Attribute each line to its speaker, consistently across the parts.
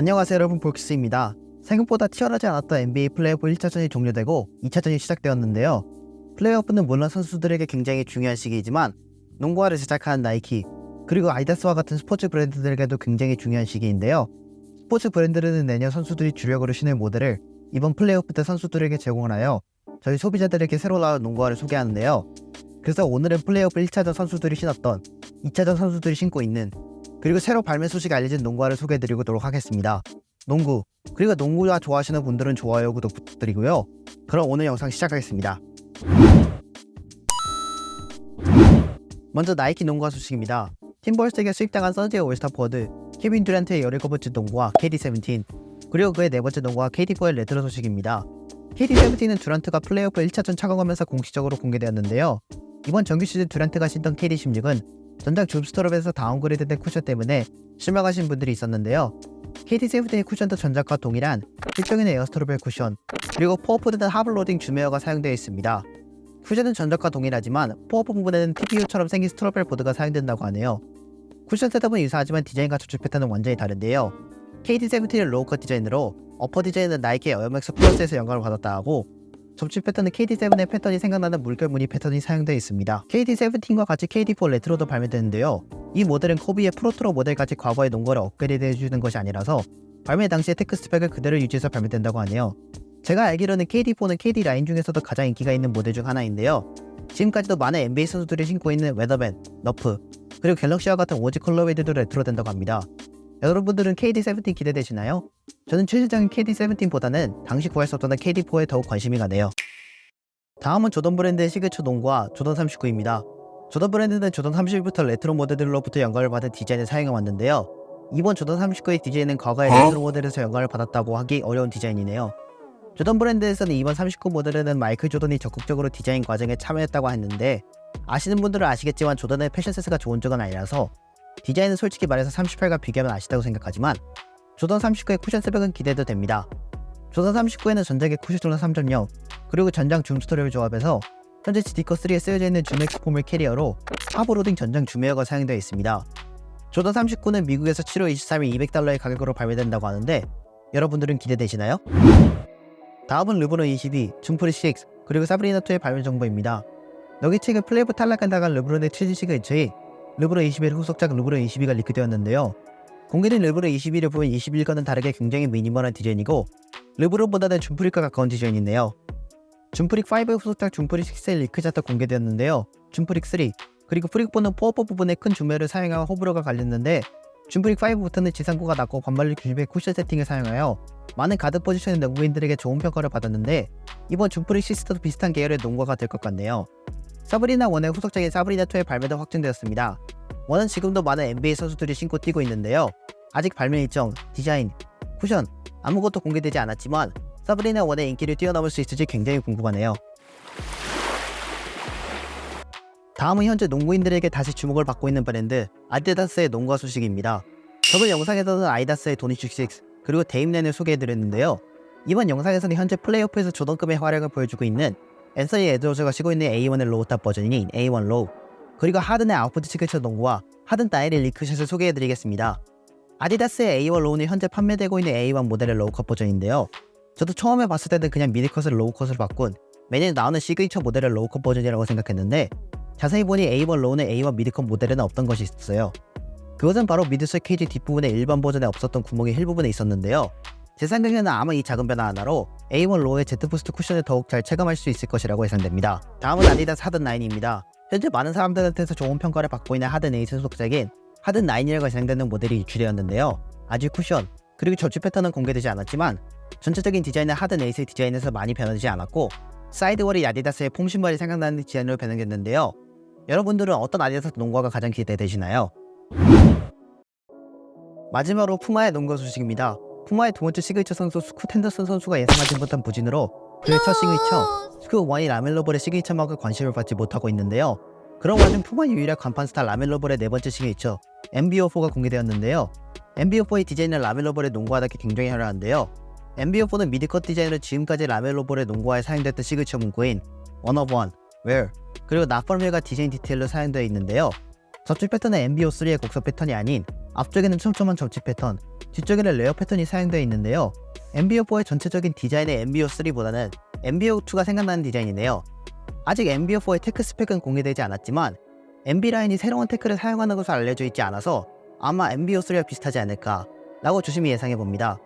Speaker 1: 안녕하세요 여러분 볼키스입니다. 생각보다 치열하지 않았던 NBA 플레이오프 1차전이 종료되고 2차전이 시작되었는데요. 플레이오프는 물론 선수들에게 굉장히 중요한 시기이지만 농구화를 제작하는 나이키 그리고 아이다스와 같은 스포츠 브랜드들에게도 굉장히 중요한 시기인데요. 스포츠 브랜드는 내년 선수들이 주력으로 신을 모델을 이번 플레이오프 때 선수들에게 제공을 하여 저희 소비자들에게 새로 나온 농구화를 소개하는데요. 그래서 오늘은 플레이오프 1차전 선수들이 신었던 2차전 선수들이 신고 있는 그리고 새로 발매 소식이 알려진 농구화를 소개해드리도록 하겠습니다. 농구 그리고 농구화 좋아하시는 분들은 좋아요 구독 부탁드리고요. 그럼 오늘 영상 시작하겠습니다. 먼저 나이키 농구화 소식입니다. 팀벌스에게 수입당한 선즈의 올스타 포워드 케빈 듀란트의 17번째 농구화 KD17 그리고 그의 네 번째 농구화 KD4의 레트로 소식입니다. KD17은 듀란트가 플레이오프 1차전 착용하면서 공식적으로 공개되었는데요. 이번 정규 시즌 듀란트가 신던 KD16은 전장 줌스토럽에서 다운그레이드된 쿠션 때문에 실망하신 분들이 있었는데요. KD17의 쿠션도 전작과 동일한 실적인 에어스토럽의 쿠션 그리고 포어포드는 하블로딩 줌웨어가 사용되어 있습니다. 쿠션은 전작과 동일하지만 포어포 부분에는 TPU처럼 생긴 스트로벨 보드가 사용된다고 하네요. 쿠션 셋업은 유사하지만 디자인과 조직 패턴은 완전히 다른데요. KD17은 로우컷 디자인으로 어퍼 디자인은 나이키 에어맥스 플러스에서 영감을 받았다 하고 접지 패턴은 KD7의 패턴이 생각나는 물결 무늬 패턴이 사용되어 있습니다. KD17과 같이 KD4 레트로도 발매되는데요. 이 모델은 코비의 프로트로 모델같이 과거의 농구를 업그레이드 해주는 것이 아니라서 발매 당시의 테크 스펙을 그대로 유지해서 발매된다고 하네요. 제가 알기로는 KD4는 KD 라인 중에서도 가장 인기가 있는 모델 중 하나인데요. 지금까지도 많은 NBA 선수들이 신고 있는 웨더밴, 너프, 그리고 갤럭시와 같은 오지 컬러웨이드도 레트로 된다고 합니다. 여러분들은 KD17 기대되시나요? 저는 최신작인 KD17보다는 당시 구할 수 없던 KD4에 더욱 관심이 가네요. 다음은 조던 브랜드의 시그처 농구와 조던 39입니다. 조던 브랜드는 조던 30부터 레트로 모델들로부터 영감을 받은 디자인을 사용해 왔는데요. 이번 조던 39의 디자인은 과거의 레트로 모델에서 영감을 받았다고 하기 어려운 디자인이네요. 조던 브랜드에서는 이번 39 모델에는 마이클 조던이 적극적으로 디자인 과정에 참여했다고 했는데 아시는 분들은 아시겠지만 조던의 패션 센스가 좋은 쪽은 아니라서 디자인은 솔직히 말해서 38과 비교하면 아시다고 생각하지만 조던 39의 쿠션 스펙은 기대도 됩니다. 조던 39에는 전작의 쿠션 조던 3.0 그리고 전장 줌 스토리를 조합해서 현재 지디커 3에 쓰여져 있는 줌엑스 포물 캐리어로 하브로딩 전장 줌웨어가 사용되어 있습니다. 조던 39는 미국에서 7월 23일 200달러의 가격으로 발매된다고 하는데 여러분들은 기대되시나요? 다음은 르브론 22, 줌프리 6 그리고 사브리나 2의 발매 정보입니다. 너기 측은 플레이오프 탈락한 당한 르브론의 최진식의 근처에 르브론 21 후속작 르브론 22가 리크되었는데요. 공개된 르브론 21을 보면 21과는 다르게 굉장히 미니멀한 디자인이고 르브론보다는 줌프릭과 가까운 디자인이네요. 줌프릭 5의 후속작 줌프릭 6의 리크자도 공개되었는데요. 줌프릭 3 그리고 프릭4는 포어포 부분에 큰 줌매를 사용하여 호불호가 갈렸는데 줌프릭 5부터는 지상고가 낮고 반발력 중심의 쿠션 세팅을 사용하여 많은 가드 포지션의 농구인들에게 좋은 평가를 받았는데 이번 줌프릭 6도 비슷한 계열의 농구가 될 것 같네요. 사브리나 1의 후속작인 사브리나 2의 발매도 확정되었습니다. 1은 지금도 많은 NBA 선수들이 신고 뛰고 있는데요. 아직 발매 일정, 디자인, 쿠션 아무것도 공개되지 않았지만 사브리나 1의 인기를 뛰어넘을 수 있을지 굉장히 궁금하네요. 다음은 현재 농구인들에게 다시 주목을 받고 있는 브랜드 아디다스의 농구화 소식입니다. 저번 영상에서는 아이다스의 도니축6 그리고 데임랜을 소개해드렸는데요. 이번 영상에서는 현재 플레이오프에서 조던급의 활약을 보여주고 있는 앤서니 에드워즈가 쉬고 있는 A1의 로우탑 버전인 A1 로우 그리고 하든의 아웃풋 시그처 농구와 하든 다이리 리크샷을 소개해드리겠습니다. 아디다스의 A1 로우는 현재 판매되고 있는 A1 모델의 로우컷 버전인데요. 저도 처음에 봤을 때는 그냥 미니컷을 로우컷으로 바꾼 매년 나오는 시그니처 모델의 로우컷 버전이라고 생각했는데 자세히 보니 A1 로우는 A1 미드컷 모델에는 없던 것이 있었어요. 그것은 바로 미드솔 케이지 뒷부분의 일반 버전에 없었던 구멍이 힐부분에 있었는데요. 제 생각에는 아마 이 작은 변화 하나로 A1 로우의 제트부스트 쿠션을 더욱 잘 체감할 수 있을 것이라고 예상됩니다. 다음은 아디다스 하든 9입니다. 현재 많은 사람들한테서 좋은 평가를 받고 있는 하든 8 소속작인 하든 9이라고 예상되는 모델이 유출되었는데요. 아직 쿠션, 그리고 저치 패턴은 공개되지 않았지만 전체적인 디자인은 하든 8의 디자인에서 많이 변하지 않았고 사이드월이 아디다스의 폼 신발이 생각나는 디자인으로 변형됐는데요. 여러분들은 어떤 아디다스 농구가 가장 기대되시나요? 마지막으로 푸마의 농구 소식입니다. 푸마의 두 번째 시그니처 선수 스쿠 텐더슨 선수가 예상하지 못한 부진으로 그의 첫 시그니처 스쿠 원이 라멜로볼의 시그니처 마크에 관심을 받지 못하고 있는데요. 그런 와중 푸마 유일한 간판 스타 라멜로볼의 네 번째 시그니처 MBO4가 공개되었는데요. MBO4의 디자인은 라멜로볼의 농구화답게 굉장히 화려한데요. MBO4는 미드컷 디자인으로 지금까지 라멜로볼의 농구화에 사용됐던 시그니처 문구인 One of One, Where 그리고 나펄밀가 디자인 디테일로 사용되어 있는데요. 접촉 패턴은 MBO3의 곡선 패턴이 아닌 앞쪽에는 촘촘한 접촉 패턴 뒤쪽에는 레어 패턴이 사용되어 있는데요. MBO4의 전체적인 디자인의 MBO3보다는 MBO2가 생각나는 디자인이네요. 아직 MBO4의 테크 스펙은 공개되지 않았지만 MB 라인이 새로운 테크를 사용하는 것으로 알려져 있지 않아서 아마 MBO3와 비슷하지 않을까 라고 조심히 예상해 봅니다.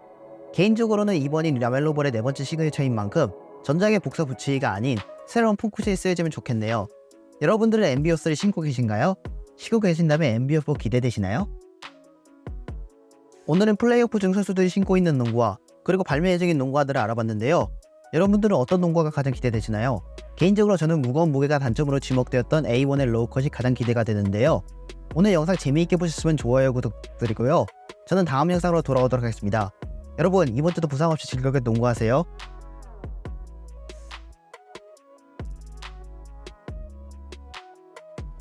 Speaker 1: 개인적으로는 이번이 라멜로볼의 네 번째 시그니처인 만큼 전작의 복사 붙이기가 아닌 새로운 폰쿠시에 쓰여지면 좋겠네요. 여러분들은 MBO3 신고 계신가요? 신고 계신다면 MBO4 기대되시나요? 오늘은 플레이오프 중 선수들이 신고 있는 농구화 그리고 발매 예정인 농구화들을 알아봤는데요. 여러분들은 어떤 농구화가 가장 기대되시나요? 개인적으로 저는 무거운 무게가 단점으로 지목되었던 A1의 로우컷이 가장 기대가 되는데요. 오늘 영상 재미있게 보셨으면 좋아요 구독 부탁드리고요. 저는 다음 영상으로 돌아오도록 하겠습니다. 여러분 이번 주도 부상 없이 즐겁게 농구하세요.